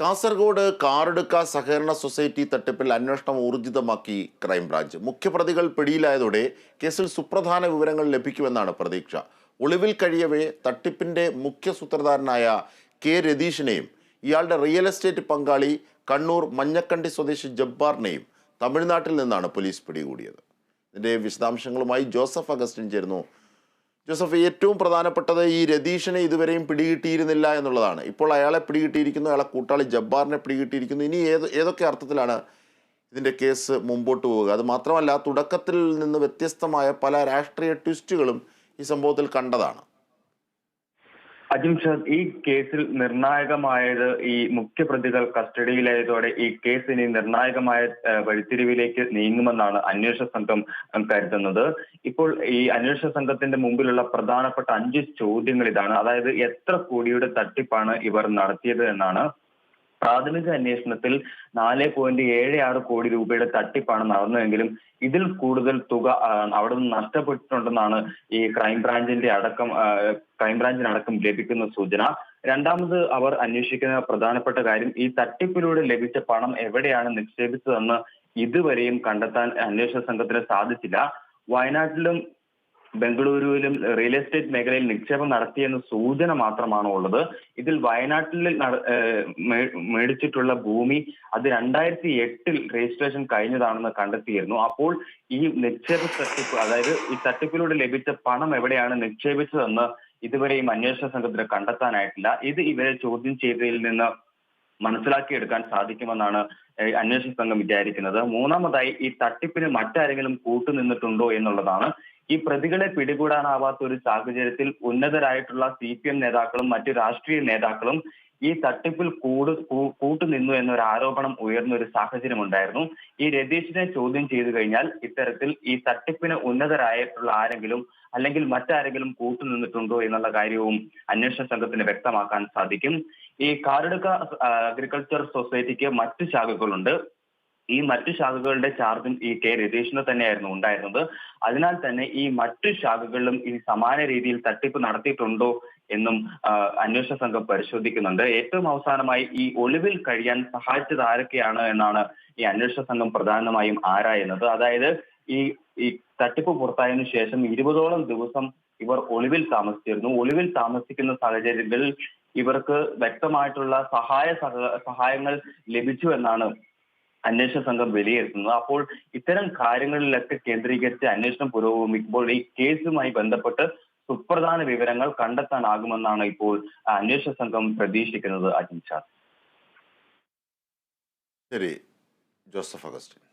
കാസർഗോഡ് കാറെടുക്ക സഹകരണ സൊസൈറ്റി തട്ടിപ്പിൽ അന്വേഷണം ഊർജിതമാക്കി ക്രൈംബ്രാഞ്ച്. മുഖ്യപ്രതികൾ പിടിയിലായതോടെ കേസിൽ സുപ്രധാന വിവരങ്ങൾ ലഭിക്കുമെന്നാണ് പ്രതീക്ഷ. ഒളിവിൽ കഴിയവേ തട്ടിപ്പിന്റെ മുഖ്യ സൂത്രധാരനായ കെ രതീഷിനെയും ഇയാളുടെ റിയൽ എസ്റ്റേറ്റ് പങ്കാളി കണ്ണൂർ മഞ്ഞക്കണ്ടി സ്വദേശി ജബ്ബാറിനെയും തമിഴ്നാട്ടിൽ നിന്നാണ് പോലീസ് പിടികൂടിയത്. ഇതിന്റെ വിശദാംശങ്ങളുമായി ജോസഫ് അഗസ്റ്റിൻ ചേരുന്നു. ജോസഫ് ഏറ്റവും പ്രധാനപ്പെട്ടത് ഈ രതീഷിനെ ഇതുവരെയും പിടികിട്ടിയിരുന്നില്ല എന്നുള്ളതാണ്. ഇപ്പോൾ അയാളെ പിടികിട്ടിയിരിക്കുന്നു അയാളെ കൂട്ടാളി ജബ്ബാറിനെ പിടികിട്ടിയിരിക്കുന്നു. ഇനി ഏത് ഏതൊക്കെ അർത്ഥത്തിലാണ് ഇതിന്റെ കേസ് മുമ്പോട്ട് പോവുക? അത് മാത്രമല്ല തുടക്കത്തിൽ നിന്ന് വ്യത്യസ്തമായ പല രാഷ്ട്രീയ ട്വിസ്റ്റുകളും ഈ സംഭവത്തിൽ കണ്ടതാണ്. അജിംഷാദ് ഈ കേസിൽ നിർണായകമായത് ഈ മുഖ്യപ്രതികൾ കസ്റ്റഡിയിലായതോടെ ഈ കേസ് ഇനി നിർണായകമായ വഴിത്തിരിവിലേക്ക് നീങ്ങുമെന്നാണ് അന്വേഷണ സംഘം കരുതുന്നത്. ഇപ്പോൾ ഈ അന്വേഷണ സംഘത്തിന്റെ മുമ്പിലുള്ള പ്രധാനപ്പെട്ട അഞ്ച് ചോദ്യങ്ങൾ ഇതാണ്. അതായത് എത്ര കോടിയുടെ തട്ടിപ്പാണ് ഇവർ നടത്തിയത് എന്നാണ്. പ്രാഥമിക അന്വേഷണത്തിൽ നാല് പോയിന്റ് ഏഴ് ആറ് കോടി രൂപയുടെ തട്ടിപ്പാണ് നടന്നതെങ്കിലും ഇതിൽ കൂടുതൽ തുക അവിടെ നിന്ന് നഷ്ടപ്പെട്ടിട്ടുണ്ടെന്നാണ് ഈ ക്രൈംബ്രാഞ്ചിന്റെ അടക്കം ക്രൈംബ്രാഞ്ചിനടക്കം ലഭിക്കുന്ന സൂചന. രണ്ടാമത് അവർ അന്വേഷിക്കുന്ന പ്രധാനപ്പെട്ട കാര്യം ഈ തട്ടിപ്പിലൂടെ ലഭിച്ച പണം എവിടെയാണ് നിക്ഷേപിച്ചതെന്ന് ഇതുവരെയും കണ്ടെത്താൻ അന്വേഷണ സംഘത്തിന് സാധിച്ചില്ല. വയനാട്ടിലും ബംഗളൂരുവിലും റിയൽ എസ്റ്റേറ്റ് മേഖലയിൽ നിക്ഷേപം നടത്തിയെന്ന സൂചന മാത്രമാണ് ഉള്ളത്? ഇതിൽ വയനാട്ടിൽ മേടിച്ചിട്ടുള്ള ഭൂമി അത് രണ്ടായിരത്തി എട്ടിൽ രജിസ്ട്രേഷൻ കഴിഞ്ഞതാണെന്ന് കണ്ടെത്തിയിരുന്നു. അപ്പോൾ ഈ നിക്ഷേപ തട്ടിപ്പ് അതായത് ഈ തട്ടിപ്പിലൂടെ ലഭിച്ച പണം എവിടെയാണ് നിക്ഷേപിച്ചതെന്ന് ഇതുവരെയും അന്വേഷണ സംഘത്തിന് കണ്ടെത്താനായിട്ടില്ല. ഇത് ഇവരെ ചോദ്യം ചെയ്തതിൽ നിന്ന് മനസ്സിലാക്കിയെടുക്കാൻ സാധിക്കുമെന്നാണ് അന്വേഷണ സംഘം വിചാരിക്കുന്നത്. മൂന്നാമതായി ഈ തട്ടിപ്പിന് മറ്റാരെങ്കിലും കൂട്ടുനിന്നിട്ടുണ്ടോ എന്നുള്ളതാണ് ഈ പ്രതികളെ പിടികൂടാനാവാത്ത ഒരു സാഹചര്യത്തിൽ ഉന്നതരായിട്ടുള്ള സി പി എം നേതാക്കളും മറ്റു രാഷ്ട്രീയ നേതാക്കളും ഈ തട്ടിപ്പിൽ കൂട് കൂട്ടുനിന്നു എന്നൊരു ആരോപണം ഉയർന്ന ഒരു സാഹചര്യം ഉണ്ടായിരുന്നു ഈ രതീഷിനെ ചോദ്യം ചെയ്തു കഴിഞ്ഞാൽ ഇത്തരത്തിൽ ഈ തട്ടിപ്പിന് ഉന്നതരായിട്ടുള്ള ആരെങ്കിലും അല്ലെങ്കിൽ മറ്റാരെങ്കിലും കൂട്ടുനിന്നിട്ടുണ്ടോ എന്നുള്ള കാര്യവും അന്വേഷണ സംഘത്തിന് വ്യക്തമാക്കാൻ സാധിക്കും. ഈ കാറെടുക്ക അഗ്രികൾച്ചർ സൊസൈറ്റിക്ക് മറ്റു ശാഖകളുണ്ട്. ഈ മറ്റു ശാഖകളുടെ ചാർജും ഈ കെ രതീഷിന് തന്നെയായിരുന്നു ഉണ്ടായിരുന്നത്. അതിനാൽ തന്നെ ഈ മറ്റു ശാഖകളിലും ഈ സമാന രീതിയിൽ തട്ടിപ്പ് നടത്തിയിട്ടുണ്ടോ എന്നും അന്വേഷണ സംഘം പരിശോധിക്കുന്നുണ്ട്. ഏറ്റവും അവസാനമായി ഈ ഒളിവിൽ കഴിയാൻ സഹായിച്ചത് ആരൊക്കെയാണ് എന്നാണ് ഈ അന്വേഷണ സംഘം പ്രധാനമായും ആരായുന്നത്. അതായത് ഈ ഈ തട്ടിപ്പ് പുറത്തായതിനു ശേഷം ഇരുപതോളം ദിവസം ഇവർ ഒളിവിൽ താമസിച്ചിരുന്നു. ഒളിവിൽ താമസിക്കുന്ന സാഹചര്യങ്ങളിൽ ഇവർക്ക് വ്യക്തമായിട്ടുള്ള സഹായ സഹ- സഹായങ്ങൾ ലഭിച്ചു എന്നാണ് അന്വേഷണ സംഘം വിലയിരുത്തുന്നത് അപ്പോൾ ഇത്തരം കാര്യങ്ങളിലൊക്കെ കേന്ദ്രീകരിച്ച് അന്വേഷണം പുരോഗമിക്കുമ്പോൾ ഈ കേസുമായി ബന്ധപ്പെട്ട് സുപ്രധാന വിവരങ്ങൾ കണ്ടെത്താനാകുമെന്നാണ് ഇപ്പോൾ അന്വേഷണ സംഘം പ്രതീക്ഷിക്കുന്നത് അജിൻഷാദ് ശരി. ജോസഫ് അഗസ്റ്റിൻ.